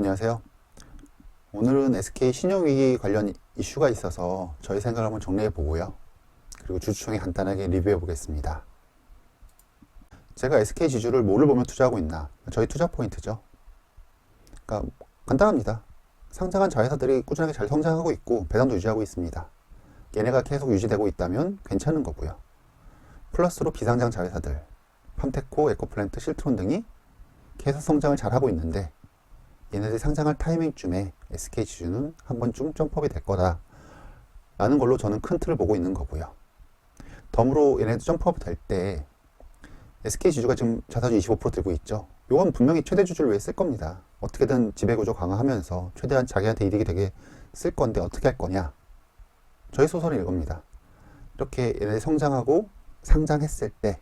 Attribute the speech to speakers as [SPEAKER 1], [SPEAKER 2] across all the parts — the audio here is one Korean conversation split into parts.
[SPEAKER 1] 안녕하세요. 오늘은 SK 신용위기 관련 이슈가 있어서 저희 생각을 한번 정리해 보고요. 그리고 주주총회 간단하게 리뷰해 보겠습니다. 제가 SK 지주를 뭐를 보면 투자하고 있나? 저희 투자 포인트죠. 그러니까 간단합니다. 상장한 자회사들이 꾸준하게 잘 성장하고 있고 배당도 유지하고 있습니다. 얘네가 계속 유지되고 있다면 괜찮은 거고요. 플러스로 비상장 자회사들, 팜테코, 에코플랜트, 실트론 등이 계속 성장을 잘하고 있는데 얘네들이 상장할 타이밍쯤에 SK 지주는 한 번쯤 점프업이 될 거다 라는 걸로 저는 큰 틀을 보고 있는 거고요. 덤으로 얘네들 점프업 될 때 SK 지주가 지금 자사주 25% 들고 있죠. 요건 분명히 최대 주주를 위해 쓸 겁니다. 어떻게든 지배구조 강화하면서 최대한 자기한테 이득이 되게 쓸 건데 어떻게 할 거냐. 저희 소설은 이겁니다. 이렇게 얘네들이 성장하고 상장했을 때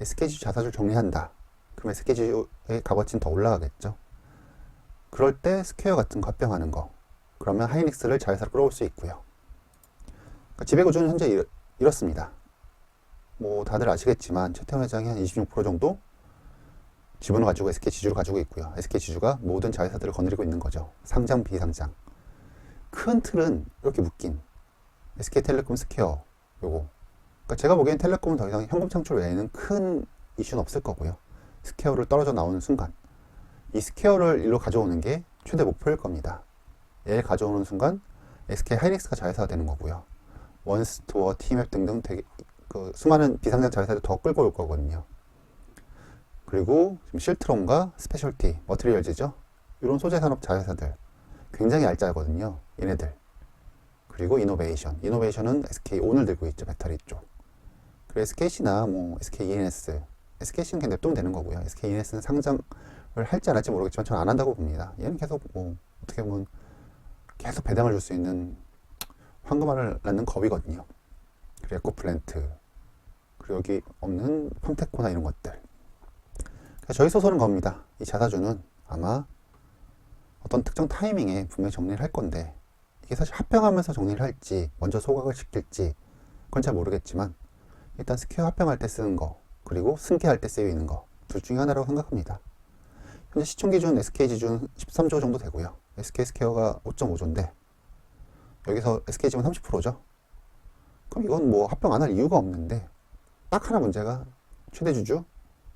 [SPEAKER 1] SK 지주 자사주를 정리한다. 그럼 SK 지주의 값어치는 더 올라가겠죠. 그럴 때 스퀘어 같은 거 합병하는 거. 그러면 하이닉스를 자회사로 끌어올 수 있고요. 그러니까 지배구조는 현재 이렇, 이렇습니다. 뭐 다들 아시겠지만 최태원 회장이 한 26% 정도 지분을 가지고 SK 지주를 가지고 있고요. SK 지주가 모든 자회사들을 거느리고 있는 거죠. 상장 비상장. 큰 틀은 이렇게 묶인 SK텔레콤 스퀘어 요거. 그러니까 제가 보기엔 텔레콤은 더 이상 현금 창출 외에는 큰 이슈는 없을 거고요. 스퀘어를 떨어져 나오는 순간 이 스퀘어를 일로 가져오는 게 최대 목표일 겁니다. 얘를 가져오는 순간 SK 하이닉스가 자회사가 되는 거고요. 원스토어, 티맵 등등 되게 그 수많은 비상장 자회사를 더 끌고 올 거거든요. 그리고 지금 실트론과 스페셜티, 머트리얼즈죠. 이런 소재 산업 자회사들 굉장히 얄짤거든요. 얘네들. 그리고 이노베이션. 이노베이션은 SK 온을 들고 있죠. 배터리 쪽. 그리고 SKC나 뭐 SK ENS. SKC는 그냥 냅두면 되는 거고요. SK ENS는 상장을 할지 안 할지 모르겠지만 저는 안 한다고 봅니다. 얘는 계속 뭐 어떻게 보면 계속 배당을 줄 수 있는 황금알을 낳는 겁이거든요. 그리고 에코플랜트. 그리고 여기 없는 팜테코나 이런 것들. 그래서 저희 소설은 겁니다. 이 자사주는 아마 어떤 특정 타이밍에 분명히 정리를 할 건데 이게 사실 합병하면서 정리를 할지 먼저 소각을 시킬지 그건 잘 모르겠지만 일단 스퀘어 합병할 때 쓰는 거 그리고 승계할 때 쓰이는 거 둘 중에 하나라고 생각합니다. 현재 시총 기준 SK 지준 13조 정도 되고요. SK 스퀘어가 5.5조인데 여기서 SK 지분 30%죠. 그럼 이건 뭐 합병 안 할 이유가 없는데 딱 하나 문제가 최대 주주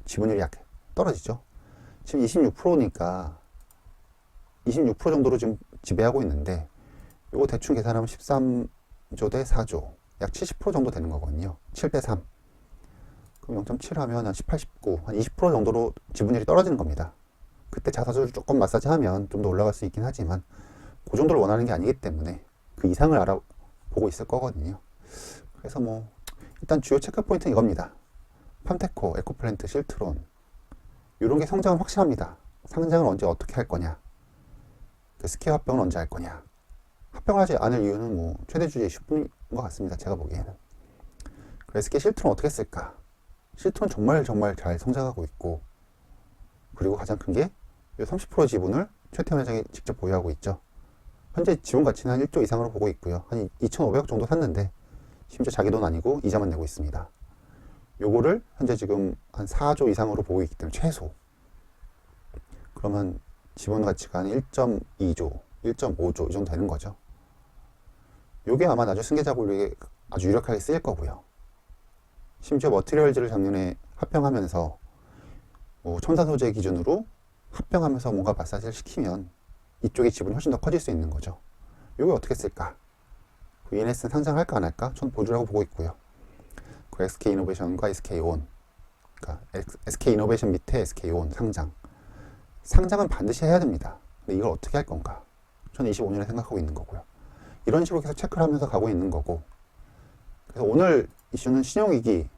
[SPEAKER 1] 지분율이 약해 떨어지죠. 지금 26%니까 26% 정도로 지금 지배하고 있는데 요거 대충 계산하면 13조 대 4조 약 70% 정도 되는 거거든요. 7 대 3. 그럼 0.7 하면 한 18, 19, 한 20% 정도로 지분율이 떨어지는 겁니다. 그때 자사주를 조금 마사지 하면 좀 더 올라갈 수 있긴 하지만 그 정도를 원하는 게 아니기 때문에 그 이상을 알아보고 있을 거거든요. 그래서 뭐 일단 주요 체크 포인트는 이겁니다. 팜테코, 에코플랜트, 실트론 이런 게 성장은 확실합니다. 상장을 언제 어떻게 할 거냐, 그 스퀘어 합병은 언제 할 거냐. 합병하지 않을 이유는 뭐 최대 주주의 쉽은 것 같습니다. 제가 보기에는. 그래서 SK 실트론 어떻게 쓸까? 실트론 정말 정말 잘 성장하고 있고 그리고 가장 큰 게 30% 지분을 최태원 회장이 직접 보유하고 있죠. 현재 지분 가치는 한 1조 이상으로 보고 있고요. 한 2,500억 정도 샀는데 심지어 자기 돈 아니고 이자만 내고 있습니다. 요거를 현재 지금 한 4조 이상으로 보고 있기 때문에 최소. 그러면 지분 가치가 한 1.2조, 1.5조 이 정도 되는 거죠. 요게 아마 나중 승계자 분류에 아주 유력하게 쓰일 거고요. 심지어 머티리얼즈를 작년에 합병하면서 뭐 첨단 소재 기준으로 합병하면서 뭔가 마사지를 시키면 이쪽의 지분이 훨씬 더 커질 수 있는 거죠. 요게 어떻게 쓸까? 그 ENS는 상장할까 안 할까? 전 보조라고 보고 있고요. 그 SK 이노베이션과 SK 온, 그러니까 SK 이노베이션 밑에 SK 온 상장. 상장은 반드시 해야 됩니다. 근데 이걸 어떻게 할 건가? 저는 25년에 생각하고 있는 거고요. 이런 식으로 계속 체크를 하면서 가고 있는 거고. 그래서 오늘 이슈는 신용위기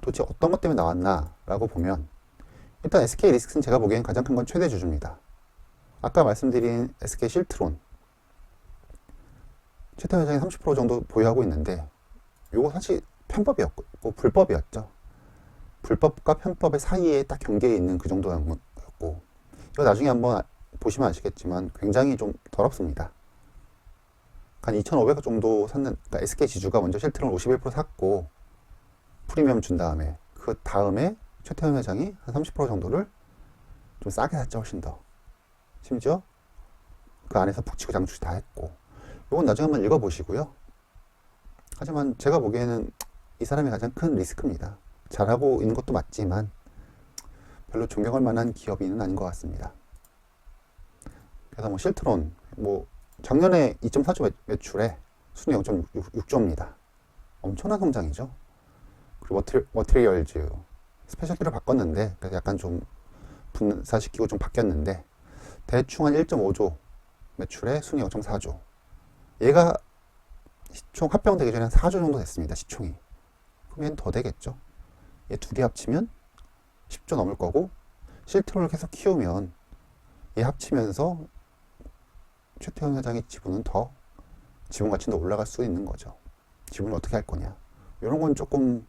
[SPEAKER 1] 도대체 어떤 것 때문에 나왔나라고 보면 일단 SK 리스크는 제가 보기엔 가장 큰 건 최대 주주입니다. 아까 말씀드린 SK 실트론 최태원 회장이 30% 정도 보유하고 있는데 요거 사실 편법이었고 불법이었죠. 불법과 편법의 사이에 딱 경계에 있는 그 정도였고 이거 나중에 한번 보시면 아시겠지만 굉장히 좀 더럽습니다. 한 2,500억 정도 샀는 그러니까 SK 지주가 먼저 실트론 51% 샀고 프리미엄 준 다음에 그 다음에 최태원 회장이 한 30% 정도를 좀 싸게 샀죠 훨씬 더 심지어 그 안에서 북치고 장추 다 했고 이건 나중에 한번 읽어보시고요. 하지만 제가 보기에는 이 사람이 가장 큰 리스크입니다. 잘하고 있는 것도 맞지만 별로 존경할 만한 기업인은 아닌 것 같습니다. 그래서 뭐 실트론 뭐 작년에 2.4조 매- 매출에 순위 0.6조입니다. 엄청난 성장이죠. 그리고 머티리, 머티리얼즈 스페셜티로 바꿨는데 약간 좀 분사시키고 좀 바뀌었는데 대충 한 1.5조 매출에 순위 0.4조. 얘가 시총 합병되기 전에 한 4조 정도 됐습니다. 시총이. 그럼 얘는 더 되겠죠. 얘 두 개 합치면 10조 넘을 거고 실트론을 계속 키우면 얘 합치면서 최태원 회장의 지분은 더 지분 가치도 올라갈 수 있는 거죠. 지분을 어떻게 할 거냐. 이런 건 조금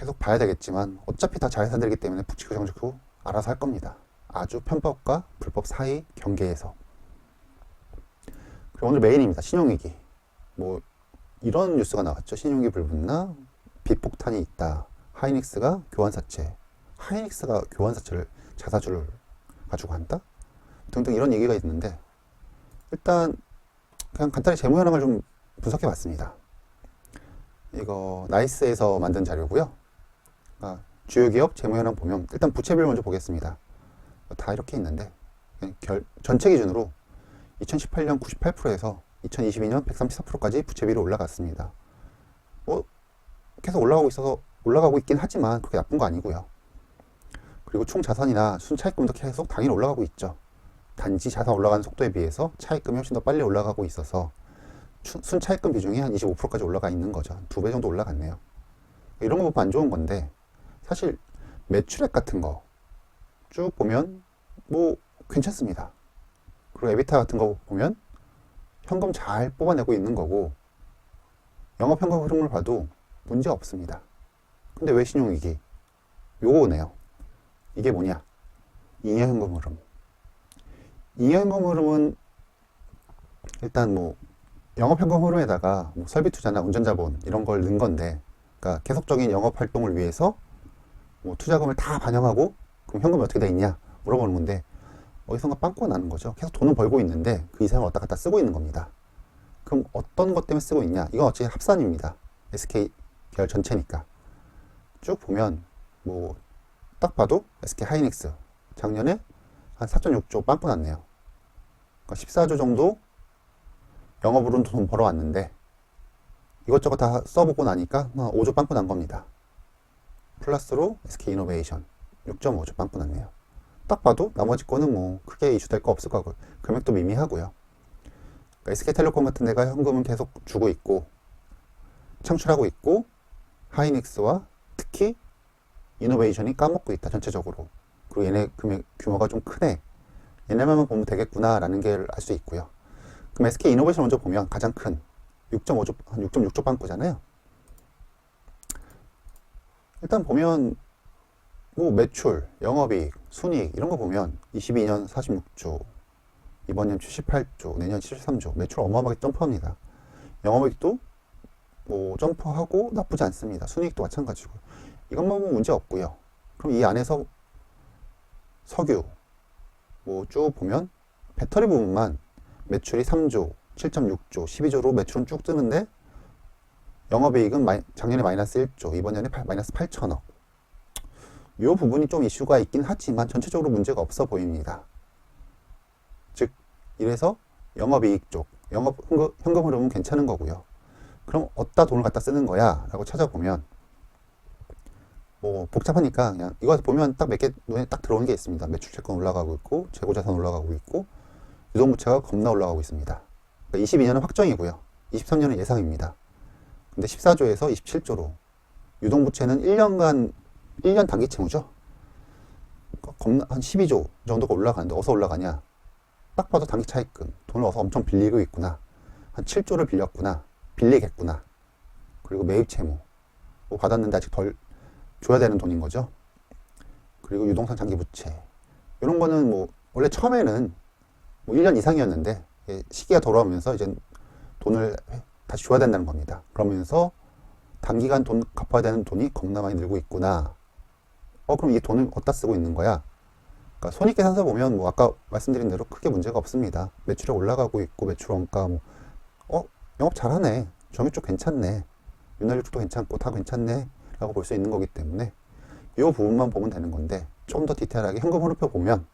[SPEAKER 1] 계속 봐야 되겠지만 어차피 다 자회사들이기 때문에 북치고 정치고 알아서 할 겁니다. 아주 편법과 불법 사이 경계에서. 그리고 오늘 메인입니다. 신용위기. 뭐 이런 뉴스가 나왔죠. 신용위기 불붙나 빚폭탄이 있다. 하이닉스가 교환사채. 하이닉스가 교환사채를 자사주를 가지고 한다? 등등 이런 얘기가 있는데 일단 그냥 간단히 재무 현황을 좀 분석해 봤습니다. 이거 나이스에서 만든 자료고요. 아, 주요 기업 재무 현황 보면 일단 부채비율 먼저 보겠습니다. 다 이렇게 있는데 결, 전체 기준으로 2018년 98%에서 2022년 134%까지 부채비율이 올라갔습니다. 뭐 계속 올라가고 있어서 올라가고 있긴 하지만 그렇게 나쁜 거 아니고요. 그리고 총 자산이나 순차익금도 계속 당일 올라가고 있죠. 단지 자산 올라가는 속도에 비해서 차익금이 훨씬 더 빨리 올라가고 있어서 추- 순차익금 비중이 한 25%까지 올라가 있는 거죠. 두 배 정도 올라갔네요. 이런 거 보면 안 좋은 건데 사실 매출액 같은 거 쭉 보면 뭐 괜찮습니다. 그리고 에비타 같은 거 보면 현금 잘 뽑아내고 있는 거고 영업 현금 흐름을 봐도 문제 없습니다. 근데 왜 신용위기? 요거네요. 이게 뭐냐? 잉여 현금 흐름. 잉여 현금 흐름은 일단 뭐 영업 현금 흐름에다가 뭐 설비 투자나 운전자본 이런 걸 넣은 건데 그러니까 계속적인 영업 활동을 위해서 뭐 투자금을 다 반영하고 그럼 현금이 어떻게 돼 있냐 물어보는 건데 어디선가 빵꾸가 나는 거죠. 계속 돈을 벌고 있는데 그 이상을 왔다 갔다 쓰고 있는 겁니다. 그럼 어떤 것 때문에 쓰고 있냐? 이건 어차피 합산입니다. SK 계열 전체니까. 쭉 보면 뭐 딱 봐도 SK 하이닉스 작년에 한 4.6조 빵꾸 났네요. 그러니까 14조 정도 영업으로는 돈 벌어왔는데 이것저것 다 써보고 나니까 한 5조 빵꾸 난 겁니다. 플러스로 SK 이노베이션 6.5조 빵꾸 났네요. 딱 봐도 나머지 거는 뭐 크게 이슈될 거 없을 거고 금액도 미미하고요. 그러니까 SK텔레콤 같은 데가 현금은 계속 주고 있고 창출하고 있고 하이닉스와 특히 이노베이션이 까먹고 있다 전체적으로 그리고 얘네 금액 규모가 좀 크네 얘네만 보면 되겠구나 라는 게알수 있고요. 그럼 SK 이노베이션 먼저 보면 가장 큰 6.5조 한 6.6조 빵꾸잖아요. 일단 보면 뭐 매출, 영업이익, 순이익 이런 거 보면 22년 46조, 이번 년 78조, 내년 73조 매출 어마어마하게 점프합니다. 영업이익도 뭐 점프하고 나쁘지 않습니다. 순이익도 마찬가지고 이것만 보면 문제 없고요. 그럼 이 안에서 석유 뭐 쭉 보면 배터리 부분만 매출이 3조, 7.6조, 12조로 매출은 쭉 뜨는데 영업이익은 마이- 작년에 마이너스 1조, 이번 팔- 마이너스 8천억. 이 부분이 좀 이슈가 있긴 하지만 전체적으로 문제가 없어 보입니다. 즉, 이래서 영업이익 쪽, 영업 현금, 현금 흐름은 괜찮은 거고요. 그럼 어디다 돈을 갖다 쓰는 거야? 라고 찾아보면 뭐 복잡하니까 그냥 이거 보면 딱 몇 개 눈에 딱 들어오는 게 있습니다. 매출 채권 올라가고 있고 재고 자산 올라가고 있고 유동부채가 겁나 올라가고 있습니다. 그러니까 22년은 확정이고요. 23년은 예상입니다. 근데 14조에서 27조로 유동부채는 1년간 1년 단기 채무죠. 한 12조 정도가 올라가는데 어디서 올라가냐? 딱 봐도 단기 차익금 돈을 어서 엄청 빌리고 있구나. 한 7조를 빌렸구나. 빌리겠구나. 그리고 매입 채무 뭐 받았는데 아직 덜 줘야 되는 돈인 거죠. 그리고 유동성 장기 부채 이런 거는 뭐 원래 처음에는 뭐 1년 이상이었는데 이게 시기가 돌아오면서 이제 돈을 다시 줘야 된다는 겁니다. 그러면서 단기간 돈 갚아야 되는 돈이 겁나 많이 늘고 있구나. 어 그럼 이 돈을 어디다 쓰고 있는 거야? 그러니까 손익계산서 보면 뭐 아까 말씀드린 대로 크게 문제가 없습니다. 매출이 올라가고 있고 매출 원가 뭐 어, 영업 잘하네. 정유 쪽 괜찮네. 윤활유 쪽도 괜찮고 다 괜찮네. 라고 볼 수 있는 거기 때문에 이 부분만 보면 되는 건데 좀 더 디테일하게 현금 흐름표 보면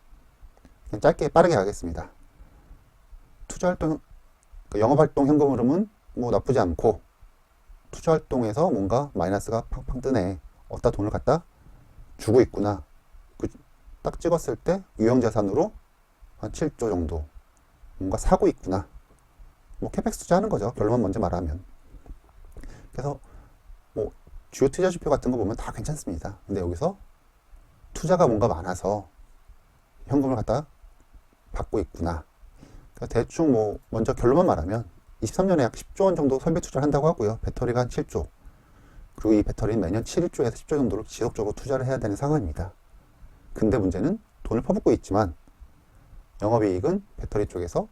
[SPEAKER 1] 그냥 짧게 빠르게 가겠습니다. 투자 활동, 그러니까 영업 활동 현금 흐름은 뭐 나쁘지 않고 투자 활동에서 뭔가 마이너스가 팡팡 뜨네. 어디다 돈을 갖다 주고 있구나. 그 딱 찍었을 때 유형 자산으로 한 7조 정도 뭔가 사고 있구나. 뭐 캐펙스 투자하는 거죠. 결론만 먼저 말하면. 그래서 뭐 주요 투자 지표 같은 거 보면 다 괜찮습니다. 근데 여기서 투자가 뭔가 많아서 현금을 갖다 받고 있구나. 그러니까 대충 뭐 먼저 결론만 말하면 23년에 약 10조 원 정도 설비 투자를 한다고 하고요. 배터리가 한 7조. 그리고 이 배터리는 매년 7조에서 10조 정도를 지속적으로 투자를 해야 되는 상황입니다. 근데 문제는 돈을 퍼붓고 있지만 영업이익은 배터리 쪽에서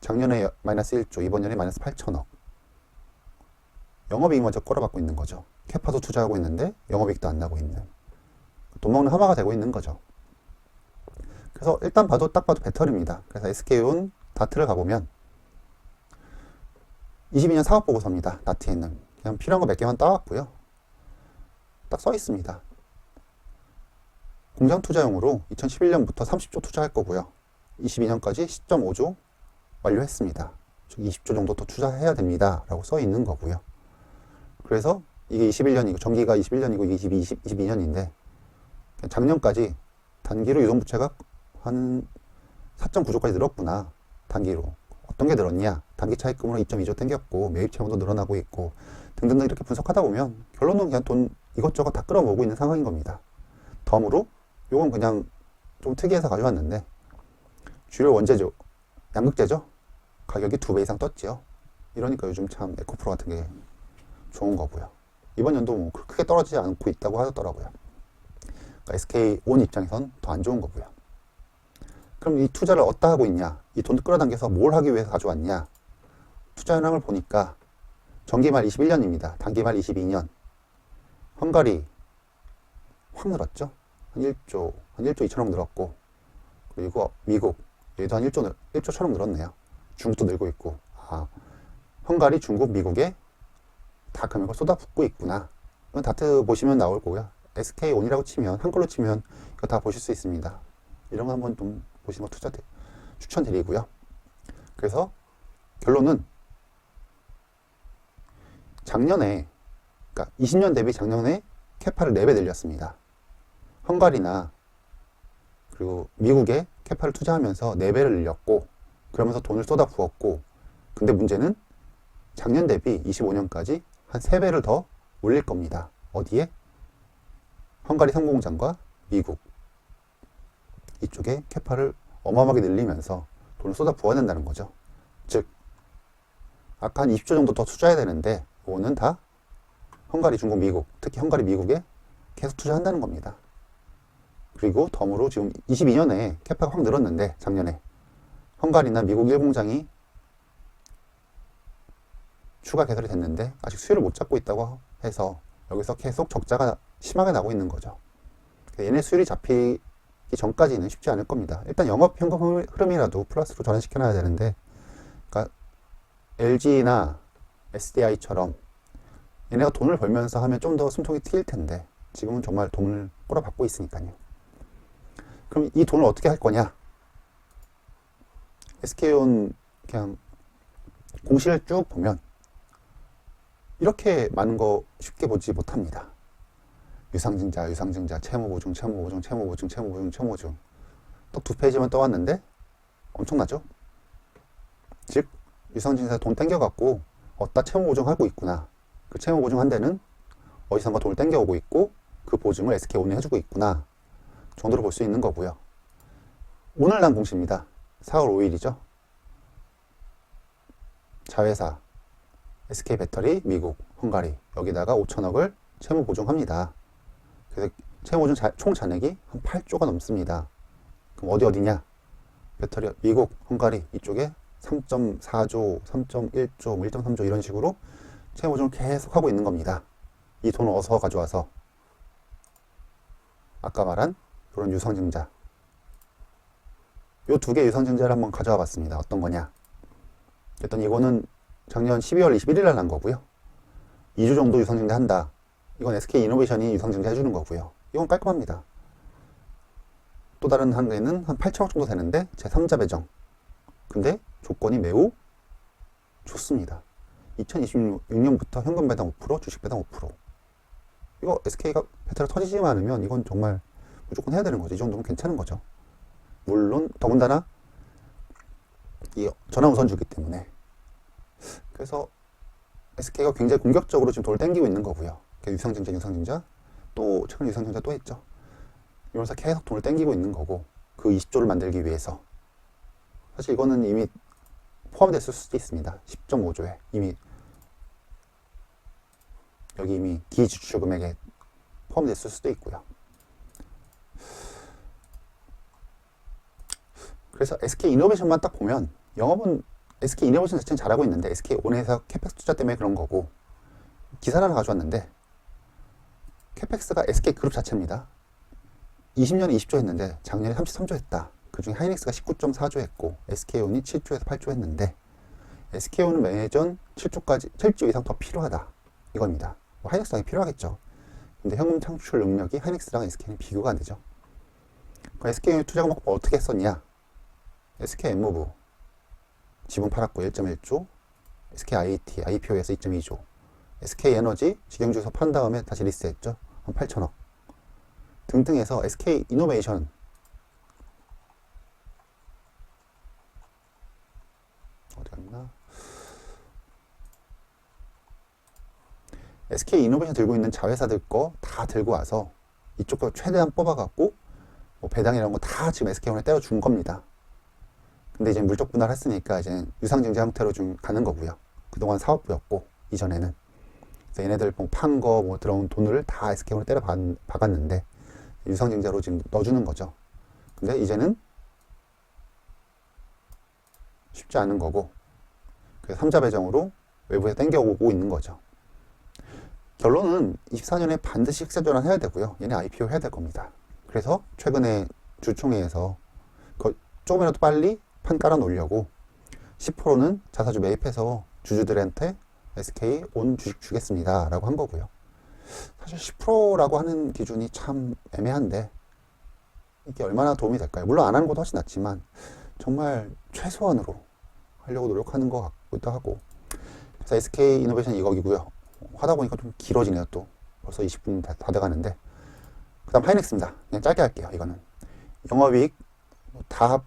[SPEAKER 1] 작년에 마이너스 1조, 이번 년에 마이너스 8천억. 영업이익 먼저 끌어받고 있는 거죠. 캐파도 투자하고 있는데 영업이익도 안 나고 있는. 돈 먹는 하마가 되고 있는 거죠. 그래서 일단 봐도 딱 봐도 배터리입니다. 그래서 SK온 다트를 가보면 22년 사업 보고서입니다. 다트에 있는 그냥 필요한 거 몇 개만 따왔고요. 딱 써 있습니다. 공장 투자용으로 2011년부터 30조 투자할 거고요. 22년까지 10.5조 완료했습니다. 즉 20조 정도 더 투자해야 됩니다. 라고 써 있는 거고요. 그래서 이게 21년이고 전기가 21년이고 이게 22, 22년인데 작년까지 단기로 유동부채가 한 4.9조까지 늘었구나. 단기로. 어떤 게 늘었냐? 단기 차입금으로 2.2조 땡겼고 매입 채무도 늘어나고 있고 등등등 이렇게 분석하다 보면 결론은 그냥 돈 이것저것 다 끌어모으고 있는 상황인 겁니다. 덤으로 요건 그냥 좀 특이해서 가져왔는데 주요 원재죠. 양극재죠. 가격이 두 배 이상 떴지요. 이러니까 요즘 참 에코프로 같은 게 좋은 거고요. 이번 연도 뭐 크게 떨어지지 않고 있다고 하더라고요. 그러니까 SK 온 입장에선 더 안 좋은 거고요. 그럼 이 투자를 어디다 하고 있냐? 이 돈을 끌어당겨서 뭘 하기 위해서 가져왔냐? 투자 현황을 보니까 전기말 21년입니다. 단기말 22년. 헝가리 확 늘었죠? 한 1조, 한 1조 2천억 늘었고, 그리고 미국, 얘도 한 1조, 1조처럼 늘었네요. 중국도 늘고 있고, 아, 헝가리, 중국, 미국에 다 금액을 쏟아붓고 있구나. 이건 다트 보시면 나올 거고요. SK온이라고 치면, 한글로 치면 이거 다 보실 수 있습니다. 이런 거 한번 좀 보시는 거 투자 추천드리고요. 그래서 결론은 작년에, 그러니까 20년 대비 작년에 캐파를 4배 늘렸습니다. 헝가리나 그리고 미국에 캐파를 투자하면서 4배를 늘렸고 그러면서 돈을 쏟아 부었고 근데 문제는 작년 대비 25년까지 한 3배를 더 올릴 겁니다. 어디에? 헝가리 상공장과 미국 이쪽에 캐파를 어마어마하게 늘리면서 돈을 쏟아 부어야 된다는 거죠. 즉 아까 한 20조 정도 더 투자해야 되는데 그거는 다 헝가리, 중국, 미국 특히 헝가리, 미국에 계속 투자한다는 겁니다. 그리고 덤으로 지금 22년에 캐파가 확 늘었는데 작년에 헝가리나 미국 1공장이 추가 개설이 됐는데 아직 수요를 못 잡고 있다고 해서 여기서 계속 적자가 심하게 나고 있는 거죠. 얘네 수율이 잡히기 전까지는 쉽지 않을 겁니다. 일단 영업 현금 흐름이라도 플러스로 전환시켜 놔야 되는데 그러니까 LG나 SDI처럼 얘네가 돈을 벌면서 하면 좀 더 숨통이 트일 텐데 지금은 정말 돈을 꼬라박고 있으니까요. 그럼 이 돈을 어떻게 할 거냐? SK온 그냥 공시를 쭉 보면 이렇게 많은 거 쉽게 보지 못합니다. 유상증자, 유상증자, 채무보증, 채무보증, 채무보증, 채무보증, 채무보증. 또두 페이지만 떠왔는데 엄청나죠? 즉 유상증자 돈 땡겨갖고 어디다 채무보증 하고 있구나. 그 채무보증 한 대는 어디선가 돈을 땡겨오고 있고 그 보증을 SK온이 해주고 있구나. 정도로 볼 수 있는 거고요. 오늘 난 공시입니다. 4월 5일이죠. 자회사 SK배터리 미국 헝가리 여기다가 5천억을 채무 보증합니다. 그래서 채무 보증 자, 총 잔액이 한 8조가 넘습니다. 그럼 어디 어디냐? 배터리 미국 헝가리 이쪽에 3.4조, 3.1조, 1.3조 이런 식으로 채무 보증을 계속 하고 있는 겁니다. 이 돈을 어디서 가져와서 아까 말한 이런 유상증자. 요 두 개 유상증자를 한번 가져와 봤습니다. 어떤 거냐. 일단 이거는 작년 12월 21일 날 난 거고요. 2주 정도 유상증자 한다. 이건 SK 이노베이션이 유상증자 해주는 거고요. 이건 깔끔합니다. 또 다른 한 개는 한 8천억 정도 되는데 제 3자 배정. 근데 조건이 매우 좋습니다. 2026년부터 현금 배당 5%, 주식 배당 5%. 이거 SK가 베테랑 터지지만 않으면 이건 정말 무조건 해야 되는 거죠. 이 정도면 괜찮은 거죠. 물론 더군다나 이 전화 우선주기 때문에 그래서 SK가 굉장히 공격적으로 지금 돌을 땡기고 있는 거고요. 유상증자, 유상증자 또 최근 유상증자 또 했죠. 이러면서 계속 돈을 땡기고 있는 거고 그 20조를 만들기 위해서 사실 이거는 이미 포함됐을 수도 있습니다. 10.5조에 이미 여기 이미 기지출 금액에 포함됐을 수도 있고요. 그래서 SK 이노베이션만 딱 보면 영업은 SK 이노베이션 자체는 잘하고 있는데 SK 온에서 캐펙스 투자 때문에 그런 거고 기사를 하나 가져왔는데 캐펙스가 SK 그룹 자체입니다. 20년에 20조 했는데 작년에 33조 했다. 그 중에 하이닉스가 19.4조 했고 SK온이 7조에서 8조 했는데 SK온은 매년 7조까지 7조 이상 더 필요하다. 이겁니다. 뭐 하이닉스 당연히 필요하겠죠. 근데 현금 창출 능력이 하이닉스랑 SK는 비교가 안 되죠. SK 투자 금액 어떻게 했었냐? SK 엠무브 지분 팔았고 1.1조, SK IT, IPO에서 2.2조, SK 에너지 직영주에서 판 다음에 다시 리스했죠. 한 8천억 등등해서 SK 이노베이션 어디 갔나? SK 이노베이션 들고 있는 자회사들 거 다 들고 와서 이쪽 거 최대한 뽑아갖고 뭐 배당이라는 거다 지금 SK온에 떼어준 겁니다. 근데 이제 물적 분할 했으니까 이제 유상증자 형태로 좀 가는 거고요. 그동안 사업부였고 이전에는 그래서 얘네들 뭐 판거 뭐 들어온 돈을 다 SK온에 때려 박, 박았는데 유상증자로 지금 넣어주는 거죠. 근데 이제는 쉽지 않은 거고 그래서 3자 배정으로 외부에 땡겨오고 있는 거죠. 결론은 24년에 반드시 흑자 전환 해야 되고요. 얘네 IPO 해야 될 겁니다. 그래서 최근에 주총회에서 조금이라도 빨리 판 깔아 놓으려고 10%는 자사주 매입해서 주주들한테 SK 온 주식 주겠습니다. 라고 한 거고요. 사실 10%라고 하는 기준이 참 애매한데 이게 얼마나 도움이 될까요? 물론 안 하는 것도 훨씬 낫지만 정말 최소한으로 하려고 노력하는 것 같기도 하고 그래서 SK 이노베이션 이거기고요. 하다 보니까 좀 길어지네요 또 벌써 20분 다, 다 돼가는데 그 다음 하이닉스입니다. 그냥 짧게 할게요 이거는 영업이익 다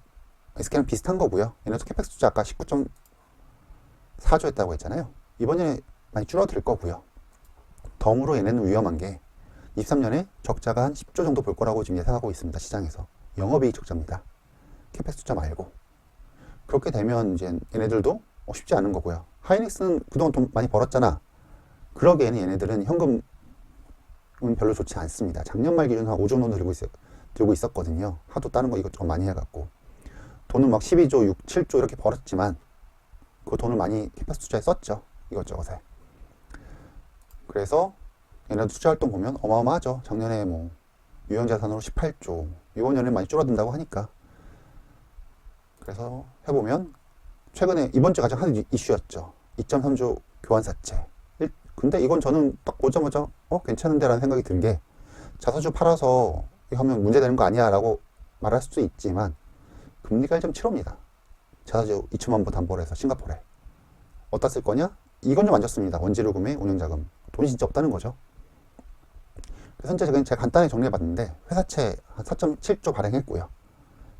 [SPEAKER 1] SK랑 비슷한 거고요. 얘네도 캐펙스 투자 아까 19.4조 했다고 했잖아요. 이번 년에 많이 줄어들 거고요. 덤으로 얘네는 위험한 게 23년에 적자가 한 10조 정도 볼 거라고 지금 예상하고 있습니다. 시장에서. 영업이익 적자입니다. 캐펙스 투자 말고. 그렇게 되면 이제 얘네들도 어, 쉽지 않은 거고요. 하이닉스는 그동안 돈 많이 벌었잖아. 그러기에는 얘네들은 현금은 별로 좋지 않습니다. 작년 말 기준 한 5조 정도 들고, 있, 들고 있었거든요. 하도 다른 거 이것저것 많이 해갖고. 돈은 막 12조, 6, 7조 이렇게 벌었지만 그 돈을 많이 캐파스 투자에 썼죠. 이것저것에. 그래서 얘네도 투자 활동 보면 어마어마하죠. 작년에 뭐 유형자산으로 18조, 이번 년에 많이 줄어든다고 하니까. 그래서 해보면 최근에 이번 주 가장 한 이슈였죠. 2.3조 교환사채. 근데 이건 저는 딱 보자마자 어 괜찮은데라는 생각이 든 게 자사주 팔아서 하면 문제되는 거 아니야 라고 말할 수도 있지만 금리가 1.75입니다. 자사주 2천만 부 담보를 해서 싱가포르에. 어디다 쓸 거냐? 이건 좀 안 좋습니다. 원재료 구매, 운영자금. 돈이 진짜 없다는 거죠. 현재 제가, 제가 간단히 정리해봤는데 회사채 한 4.7조 발행했고요.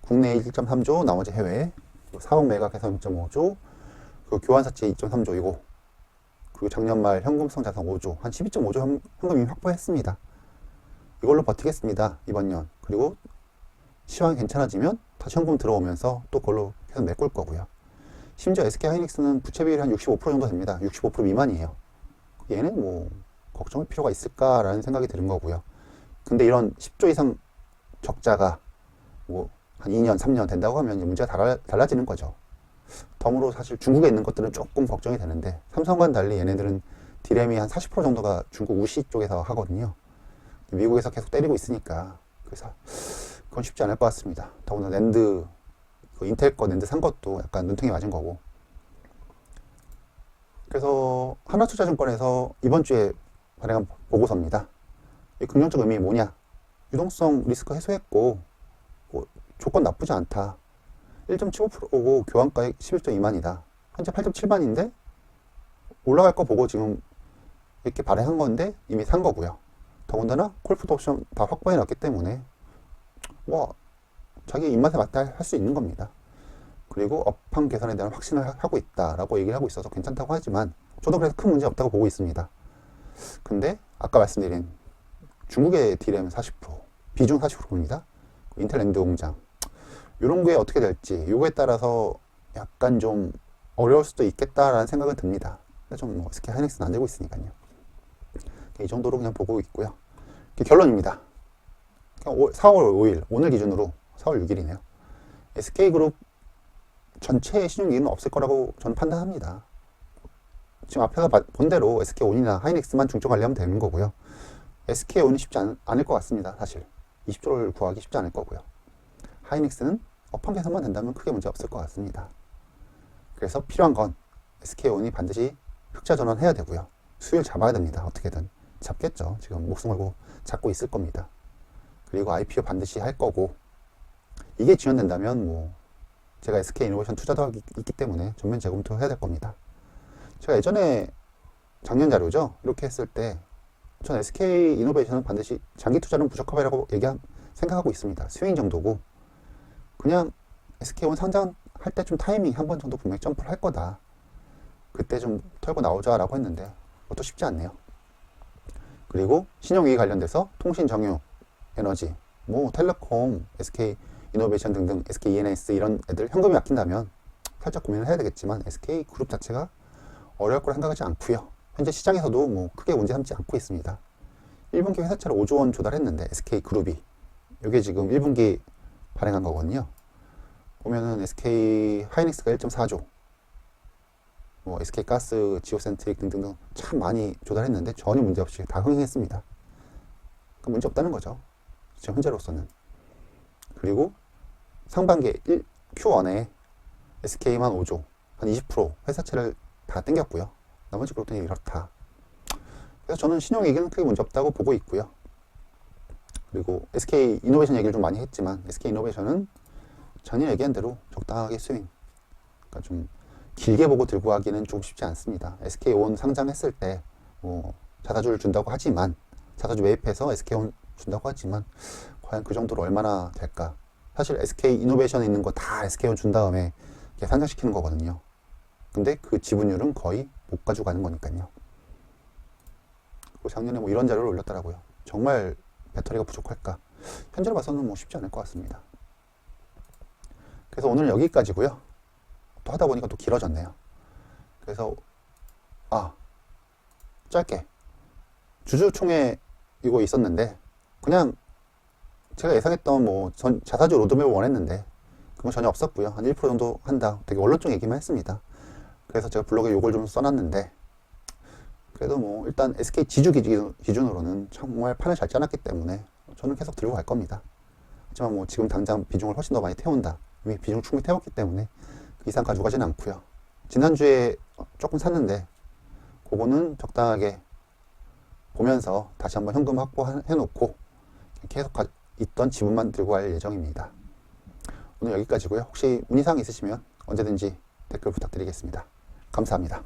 [SPEAKER 1] 국내 1.3조, 나머지 해외 4억 매각해서 0.5조, 그 교환사채 2.3조이고 그리고 작년 말 현금성 자산 5조, 한 12.5조 현, 현금 이미 확보했습니다. 이걸로 버티겠습니다. 이번 년. 그리고 시황이 괜찮아지면 다시 현금 들어오면서 또 그걸로 계속 메꿀 거고요. 심지어 SK 하이닉스는 부채 비율이 한 65% 정도 됩니다. 65% 미만이에요. 얘는 뭐 걱정할 필요가 있을까라는 생각이 드는 거고요. 근데 이런 10조 이상 적자가 뭐 한 2년, 3년 된다고 하면 문제가 달라, 달라지는 거죠. 덤으로 사실 중국에 있는 것들은 조금 걱정이 되는데 삼성과는 달리 얘네들은 디램이 한 40% 정도가 중국 우시 쪽에서 하거든요. 미국에서 계속 때리고 있으니까 그래서 그건 쉽지 않을 것 같습니다. 더구나 랜드 그 인텔 거 랜드 산 것도 약간 눈탱이 맞은 거고. 그래서 하나투자증권에서 이번 주에 발행한 보고서입니다. 이 긍정적 의미 뭐냐? 유동성 리스크 해소했고 뭐 조건 나쁘지 않다. 1.75%고 교환가액 11.2만이다. 현재 8.7만인데 올라갈 거 보고 지금 이렇게 발행한 건데 이미 산 거고요. 더군다나 콜프트 옵션 다 확보해 놨기 때문에 와 자기 입맛에 맞다 할 수 있는 겁니다. 그리고 업황 개선에 대한 확신을 하- 하고 있다라고 얘기를 하고 있어서 괜찮다고 하지만 저도 그래서 큰 문제 없다고 보고 있습니다. 근데 아까 말씀드린 중국의 디램 40% 비중 40%입니다. 인텔 랜드 공장 이런 게 어떻게 될지 요거에 따라서 약간 좀 어려울 수도 있겠다라는 생각은 듭니다. 근데 좀뭐 SK 하이닉스는 안 되고 있으니까요. 이 정도로 그냥 보고 있고요. 결론입니다. 4월 5일 오늘 기준으로 4월 6일이네요. SK그룹 전체 신용이익은 없을 거라고 저는 판단합니다. 지금 앞에서 봐- 본 대로 SK온이나 하이닉스만 중점 관리하면 되는 거고요. SK온이 쉽지 않, 않을 것 같습니다. 사실 20조를 구하기 쉽지 않을 거고요. 하이닉스는 업황 개선만 된다면 크게 문제 없을 것 같습니다. 그래서 필요한 건 SK온이 반드시 흑자 전환해야 되고요. 수율 잡아야 됩니다. 어떻게든 잡겠죠. 지금 목숨 걸고 잡고 있을 겁니다. 그리고 IPO 반드시 할 거고 이게 지연된다면 뭐 제가 SK 이노베이션 투자도 있기 때문에 전면 재검토해야 될 겁니다. 제가 예전에 작년 자료죠. 이렇게 했을 때 전 SK 이노베이션은 반드시 장기 투자는 부적합이라고 얘기한 생각하고 있습니다. 스윙 정도고 그냥 SK온 상장할 때 좀 타이밍 한 번 정도 분명히 점프를 할 거다. 그때 좀 털고 나오자라고 했는데 그것도 쉽지 않네요. 그리고 신용위기 관련돼서 통신 정유, 에너지, 뭐 텔레콤, SK 이노베이션 등등 SK ENS 이런 애들 현금이 막힌다면 살짝 고민을 해야 되겠지만 SK 그룹 자체가 어려울 거라 생각하지 않고요. 현재 시장에서도 뭐 크게 문제 삼지 않고 있습니다. 1분기 회사채를 5조 원 조달했는데 SK 그룹이 이게 지금 1분기 발행한 거거든요. 보면은 SK 하이닉스가 1.4조, 뭐 SK 가스, 지오센트릭 등등등 참 많이 조달했는데 전혀 문제 없이 다 흥행했습니다. 그 문제 없다는 거죠. 지금 현재로서는. 그리고 상반기 1, Q1에 SK만 5조, 한 20% 회사채를 다 땡겼고요. 나머지 그룹들이 이렇다. 그래서 저는 신용 얘기는 크게 문제 없다고 보고 있고요. 그리고 SK 이노베이션 얘기를 좀 많이 했지만 SK 이노베이션은 작년 얘기한 대로 적당하게 스윙. 그러니까 좀 길게 보고 들고 가기는 좀 쉽지 않습니다. SK 온 상장했을 때 뭐 자사주를 준다고 하지만 자사주 매입해서 SK 온 준다고 하지만 과연 그 정도로 얼마나 될까? 사실 SK 이노베이션에 있는 거 다 SK 온 준 다음에 이렇게 상장시키는 거거든요. 근데 그 지분율은 거의 못 가지고 가는 거니까요. 작년에 뭐 이런 자료를 올렸더라고요. 정말 배터리가 부족할까? 현재로 봐서는 뭐 쉽지 않을 것 같습니다. 그래서 오늘 여기까지고요. 또 하다 보니까 또 길어졌네요. 그래서 아 짧게 주주총회 이거 있었는데 그냥 제가 예상했던 뭐 전 자사주 로드맵을 원했는데 그건 전혀 없었고요. 한 1% 정도 한다. 되게 원론적 얘기만 했습니다. 그래서 제가 블로그에 요걸 좀 써놨는데 그래도 뭐 일단 SK 지주 기준, 기준으로는 정말 판을 잘 짜놨기 때문에 저는 계속 들고 갈 겁니다. 하지만 뭐 지금 당장 비중을 훨씬 더 많이 태운다. 이미 비중 충분히 태웠기 때문에 그 이상 가져가지는 않고요. 지난주에 조금 샀는데 그거는 적당하게 보면서 다시 한번 현금 확보해 놓고 계속 가- 있던 지분만 들고 갈 예정입니다. 오늘 여기까지고요. 혹시 문의사항 있으시면 언제든지 댓글 부탁드리겠습니다. 감사합니다.